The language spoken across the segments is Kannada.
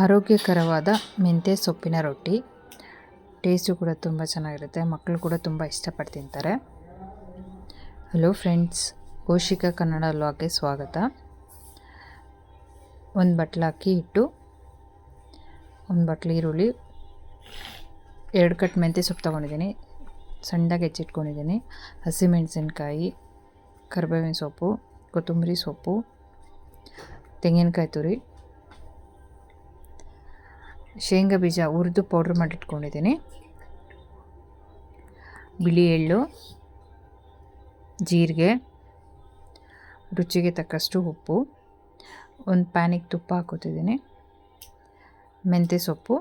ಆರೋಗ್ಯಕರವಾದ ಮೆಂತ್ಯ ಸೊಪ್ಪಿನ ರೊಟ್ಟಿ. ಟೇಸ್ಟು ಕೂಡ ತುಂಬ ಚೆನ್ನಾಗಿರುತ್ತೆ. ಮಕ್ಕಳು ಕೂಡ ತುಂಬ ಇಷ್ಟಪಟ್ಟು ತಿಂತಾರೆ. ಹಲೋ ಫ್ರೆಂಡ್ಸ್ ಪೋಷಿಕ ಕನ್ನಡ ಲಾಗೆ ಸ್ವಾಗತ. ಒಂದು ಬಟ್ಲು ಅಕ್ಕಿ ಹಿಟ್ಟು ಒಂದು ಬಟ್ಲು ಈರುಳ್ಳಿ, ಎರಡು ಕಟ್ ಮೆಂತ್ಯ ಸೊಪ್ಪು ತೊಗೊಂಡಿದ್ದೀನಿ. ಸಣ್ಣದಾಗಿ ಹೆಚ್ಚಿಟ್ಕೊಂಡಿದ್ದೀನಿ. ಹಸಿಮೆಣಸಿನ್ಕಾಯಿ, ಕರಿಬೇವಿನ ಸೊಪ್ಪು, ಕೊತ್ತಂಬರಿ ಸೊಪ್ಪು, ತೆಂಗಿನಕಾಯಿ ತುರಿ. ಶೇಂಗಾ ಬೀಜ ಹುರಿದು ಪೌಡ್ರ್ ಮಾಡಿಟ್ಕೊಂಡಿದ್ದೀನಿ. ಬಿಳಿ ಎಳ್ಳು, ಜೀರಿಗೆ, ರುಚಿಗೆ ತಕ್ಕಷ್ಟು ಉಪ್ಪು, ಒಂದು ಪ್ಯಾನಿಗೆ ತುಪ್ಪ ಹಾಕೋತಿದ್ದೀನಿ. ಮೆಂತ್ಯ ಸೊಪ್ಪು.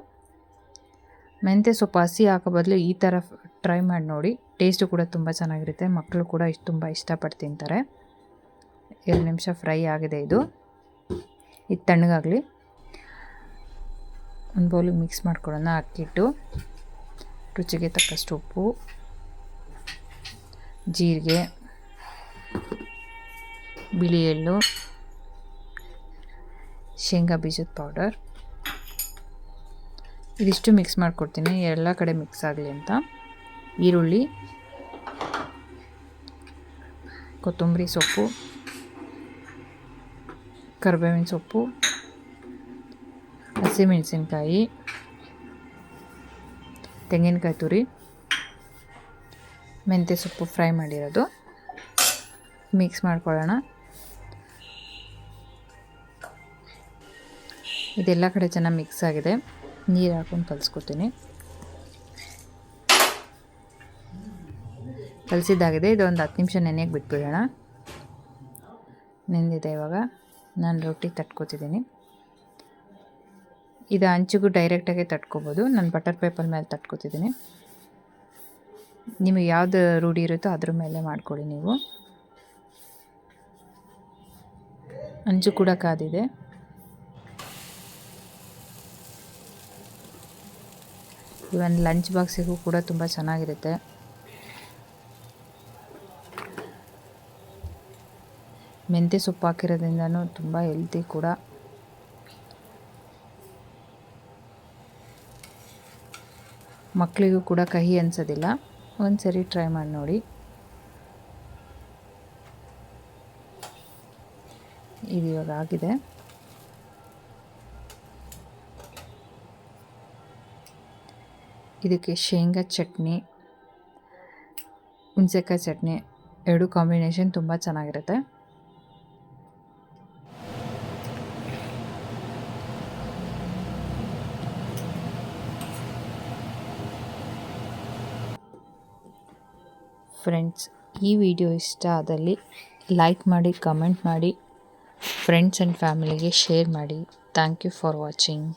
ಮೆಂತ್ಯ ಸೊಪ್ಪು ಹಸಿ ಹಾಕೋ ಬದಲು ಈ ಥರ ಟ್ರೈ ಮಾಡಿ ನೋಡಿ. ಟೇಸ್ಟು ಕೂಡ ತುಂಬ ಚೆನ್ನಾಗಿರುತ್ತೆ. ಮಕ್ಕಳು ಕೂಡ ಇಷ್ಟು ತುಂಬ ಇಷ್ಟಪಟ್ಟು ತಿಂತಾರೆ. ಎರಡು ನಿಮಿಷ ಫ್ರೈ ಆಗಿದೆ ಇದು. ಇದು ತಣ್ಣಗಾಗಲಿ. ಒಂದು ಬೌಲಿಗೆ ಮಿಕ್ಸ್ ಮಾಡ್ಕೊಳ್ಳೋಣ. ಅಕ್ಕಿಟ್ಟು ರುಚಿಗೆ ತಕ್ಕಷ್ಟು ಉಪ್ಪು, ಜೀರಿಗೆ, ಬಿಳಿ ಎಳ್ಳು, ಶೇಂಗಾ ಬೀಜದ ಪೌಡರ್ ಇದಿಷ್ಟು ಮಿಕ್ಸ್ ಮಾಡಿಕೊಡ್ತೀನಿ. ಎಲ್ಲ ಕಡೆ ಮಿಕ್ಸ್ ಆಗಲಿ ಅಂತ. ಈರುಳ್ಳಿ, ಕೊತ್ತಂಬರಿ ಸೊಪ್ಪು, ಕರಿಬೇವಿನ ಸೊಪ್ಪು ಹಸಿಮೆಣಸಿನ್ಕಾಯಿ, ತೆಂಗಿನಕಾಯಿ ತುರಿ, ಮೆಂತ್ಯ ಸೊಪ್ಪು ಫ್ರೈ ಮಾಡಿರೋದು. ಮಿಕ್ಸ್ ಮಾಡ್ಕೊಳ್ಳೋಣ. ಇದೆಲ್ಲ ಕಡೆ ಚೆನ್ನಾಗಿ ಮಿಕ್ಸ್ ಆಗಿದೆ. ನೀರು ಹಾಕೊಂಡು ಕಲಿಸ್ಕೊತೀನಿ. ಕಲಿಸಿದ್ದಾಗಿದೆ. ಇದೊಂದು ಹತ್ತು ನಿಮಿಷ ನೆನೆಗೆ ಬಿಟ್ಬಿಡೋಣ. ನೆಂದಿದೆ ಇವಾಗ. ನಾನು ರೊಟ್ಟಿ ತಟ್ಕೋತಿದ್ದೀನಿ. ಇದು ಅಂಚಿಗೂ ಡೈರೆಕ್ಟಾಗಿ ತಟ್ಕೋಬೋದು. ನಾನು ಬಟರ್ ಪೇಪರ್ ಮೇಲೆ ತಟ್ಕೋತಿದ್ದೀನಿ ನಿಮಗೆ ಯಾವ್ದು ರೂಢಿ ಇರುತ್ತೋ ಅದ್ರ ಮೇಲೆ ಮಾಡ್ಕೊಳ್ಳಿ ನೀವು. ಅಂಚು ಕೂಡ ಕಾದಿದೆ. ಇವನ್ ಲಂಚ್ ಬಾಕ್ಸಿಗೂ ಕೂಡ ತುಂಬ ಚೆನ್ನಾಗಿರುತ್ತೆ. ಮೆಂತ್ಯ ಸೊಪ್ಪು ಹಾಕಿರೋದ್ರಿಂದನೂ ತುಂಬ ಹೆಲ್ತಿ ಕೂಡ. ಮಕ್ಕಳಿಗೂ ಕೂಡ ಕಹಿ ಅನ್ಸೋದಿಲ್ಲ. ಒಂದು ಸರಿ ಟ್ರೈ ಮಾಡಿ ನೋಡಿ. ಇದು ಇವಾಗ ಆಗಿದೆ. ಇದಕ್ಕೆ ಶೇಂಗಾ ಚಟ್ನಿ, ಹುಣಸೆಕಾಯಿ ಚಟ್ನಿ, ಎರಡು ಕಾಂಬಿನೇಷನ್ ತುಂಬ ಚೆನ್ನಾಗಿರುತ್ತೆ. ಫ್ರೆಂಡ್ಸ್ ಈ ವಿಡಿಯೋ ಇಷ್ಟ ಆದಲ್ಲಿ ಲೈಕ್ ಮಾಡಿ ಕಮೆಂಟ್ ಮಾಡಿ ಫ್ರೆಂಡ್ಸ್ ಆ್ಯಂಡ್ ಫ್ಯಾಮಿಲಿಗೆ ಶೇರ್ ಮಾಡಿ. Thank you for watching